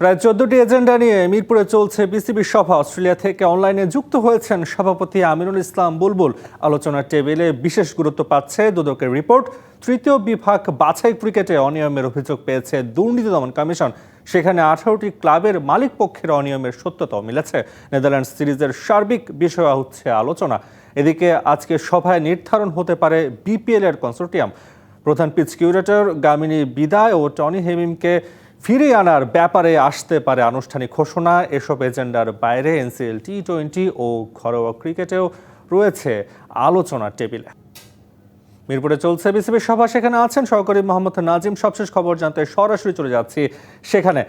প্রায় চোদ্দটি এজেন্ডা নিয়ে মিরপুরে চলছে বিসিবি সভা। অস্ট্রেলিয়া থেকে অনলাইনে যুক্ত হয়েছেন সভাপতি আমিরুল ইসলাম বুলবুল। আলোচনার টেবিলে বিশেষ গুরুত্ব পাচ্ছে দুদকের রিপোর্ট। তৃতীয় বিভাগ বাছাই ক্রিকেটে অনিয়মের অভিযোগ পেয়েছে দুর্নীতি দমন কমিশন। সেখানে আঠারোটি ক্লাবের মালিক পক্ষের অনিয়মের সত্যতাও মিলেছে। নেদারল্যান্ডস সিরিজের সার্বিক বিষয় হচ্ছে আলোচনা। এদিকে আজকে সভায় নির্ধারণ হতে পারে বিপিএল এর কনসোর্টিয়াম। প্রধান পিচ কিউরেটর গামিনী বিদায় ও টনি হেমিমকে ফিরিয়ে আনার ব্যাপারে আসতে পারে আনুষ্ঠানিক ঘোষণা। এসব এজেন্ডার বাইরে এনসিএল টি টোয়েন্টি ও ঘরোয়া ক্রিকেটেও রয়েছে আলোচনার টেবিলে। মিরপুরে চলছে বিসিবির সভা। সেখানে আছেন সহকারী মোহাম্মদ নাজিম। সবশেষ খবর জানতে সরাসরি চলে যাচ্ছি সেখানে।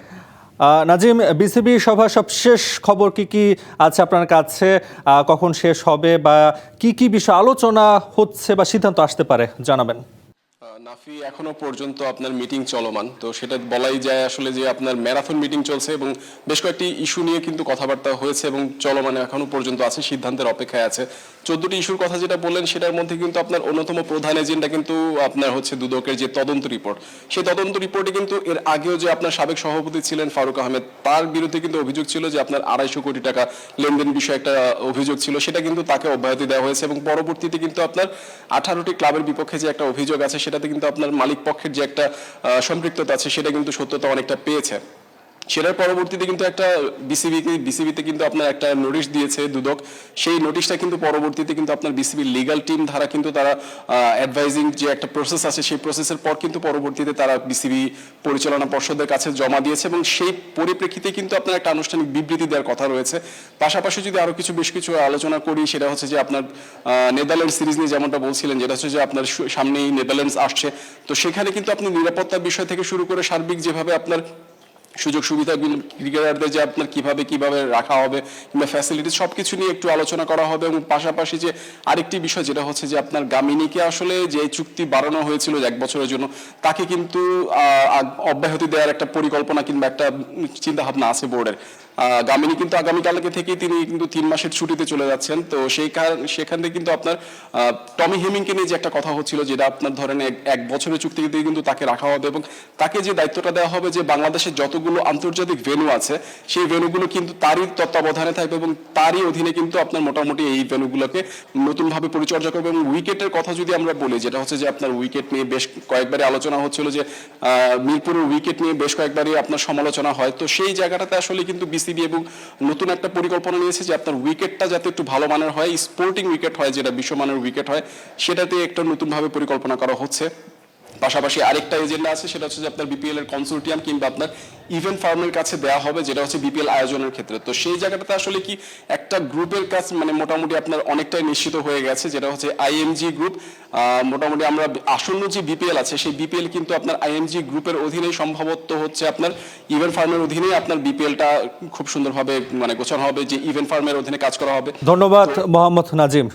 নাজিম, বিসিবি সভা সবশেষ খবর কি কি আছে আপনার কাছে? কখন শেষ হবে বা কি কি বিষয় আলোচনা হচ্ছে বা সিদ্ধান্ত আসতে পারে? জানাবেন। নাফি এখনও পর্যন্ত আপনার মিটিং চলমান। তো সেটা বলাই যায় আসলে যে আপনার ম্যারাথন মিটিং চলছে এবং বেশ কয়েকটি ইস্যু নিয়ে কিন্তু কথাবার্তা হয়েছে এবং চলমান এখনও পর্যন্ত আছে, সিদ্ধান্তের অপেক্ষায় আছে। চোদ্দটি ইস্যুর কথা যেটা বললেন, সেটার মধ্যে কিন্তু আপনার অন্যতম প্রধান এজেন্ডা কিন্তু আপনার হচ্ছে দুদকের যে তদন্ত রিপোর্ট সেই তদন্ত রিপোর্টে কিন্তু এর আগেও যে আপনার সাবেক সভাপতি ছিলেন ফারুক আহমেদ, তার বিরুদ্ধে কিন্তু অভিযোগ ছিল যে আপনার আড়াইশো কোটি টাকা লেনদেন বিষয়ে একটা অভিযোগ ছিল, সেটা কিন্তু তাকে অব্যাহতি দেওয়া হয়েছে এবং পরবর্তীতে কিন্তু আপনার আঠারোটি ক্লাবের বিপক্ষে যে একটা অভিযোগ আছে, সেটাতে কিন্তু আপনার মালিক পক্ষের যে একটা সম্পৃক্ততা আছে সেটা কিন্তু সত্যতা অনেকটা পেয়েছে। সেটার পরবর্তীতে কিন্তু একটা বিসিবি বিসিবিতে কিন্তু আপনার একটা নোটিশ দিয়েছে দুদক। সেই নোটিশটা কিন্তু পরবর্তীতে কিন্তু আপনার বিসিবি লিগাল টিম দ্বারা কিন্তু তারা অ্যাডভাইজিং যে একটা প্রসেস আছে, সেই প্রসেসের পর কিন্তু পরবর্তীতে তারা বিসিবি পরিচালনা পর্ষদের কাছে জমা দিয়েছে এবং সেই পরিপ্রেক্ষিতে কিন্তু আপনার একটা আনুষ্ঠানিক বিবৃতি দেওয়ার কথা রয়েছে। পাশাপাশি যদি আরও কিছু, বেশ কিছু আলোচনা করি, সেটা হচ্ছে যে আপনার নেদারল্যান্ড সিরিজ নিয়ে যেমনটা বলছিলেন, যেটা হচ্ছে যে আপনার সামনেই নেদারল্যান্ডস আসছে। তো সেখানে কিন্তু আপনি নিরাপত্তার বিষয় থেকে শুরু করে সার্বিক যেভাবে আপনার সুযোগ সুবিধা ক্রিকেটারদের যে আপনার কীভাবে কীভাবে রাখা হবে কিংবা ফ্যাসিলিটি সবকিছু নিয়ে একটু আলোচনা করা হবে এবং পাশাপাশি যে আরেকটি বিষয় যেটা হচ্ছে যে আপনার গামিনীকে আসলে যে চুক্তি বাড়ানো হয়েছিল এক বছরের জন্য, তাকে কিন্তু অব্যাহতি দেওয়ার একটা পরিকল্পনা কিংবা একটা চিন্তা ভাবনা আছে বোর্ডের গামিনী কিন্তু আগামীকালকে থেকেই তিনি কিন্তু তিন মাসের ছুটিতে চলে যাচ্ছেন। তো সেই সেখান থেকে কিন্তু আপনার টমি হেমিংকে নিয়ে যে একটা কথা হচ্ছিল, যেটা আপনার ধরেন এক- বছরের চুক্তিতে কিন্তু তাকে রাখা হবে এবং তাকে যে দায়িত্বটা দেওয়া হবে যে বাংলাদেশের যতগুলো আন্তর্জাতিক ভেন্যু আছে, সেই ভেন্যুগুলো কিন্তু তারই তত্ত্বাবধানে থাকবে এবং তারই অধীনে কিন্তু আপনার মোটামুটি এই ভেন্যুগুলোকে নতুনভাবে পরিচর্যা করবে এবং উইকেটের কথা যদি আমরা বলি, যেটা হচ্ছে যে আপনার উইকেট নিয়ে বেশ কয়েকবারই আলোচনা হচ্ছিল যে মিরপুরের উইকেট নিয়ে বেশ কয়েকবারই আপনার সমালোচনা হয়। তো সেই জায়গাটাতে আসলে কিন্তু বিসিবি এবং নতুন একটা পরিকল্পনা নিয়েছে যে আপনার উইকেটটা যাতে একটু ভালো মানের হয় স্পোর্টিং উইকেট হয়, যেটা বিশ্বমানের উইকেট হয়, সেটাতে একটা নতুনভাবে পরিকল্পনা করা হচ্ছে। পাশাপাশি আরেকটা এজেন্ডা আছে, সেটা হচ্ছে যে আপনার বিপিএল এর কনসোর্টিয়াম কিংবা আপনার ইভেন্ট ফার্মের কাছে দেওয়া হবে, যেটা হচ্ছে বিপিএল আয়োজনের ক্ষেত্রে। তো সেই জায়গাটাতে আসলে কি একটা গ্রুপের কাজ মানে মোটামুটি আপনার অনেকটাই নিশ্চিত হয়ে গেছে, যেটা হচ্ছে আইএমজি গ্রুপ মোটামুটি আমরা আসন্ন যে বিপিএল আছে, সেই বিপিএল কিন্তু আপনার আইএমজি গ্রুপের অধীনেই সম্ভবত হচ্ছে আপনার ইভেন্ট ফার্মের অধীনেই আপনার বিপিএলটা খুব সুন্দরভাবে মানে গোছানো হবে, যে ইভেন্ট ফার্মের অধীনে কাজ করা হবে। ধন্যবাদ মোহাম্মদ নাজিম।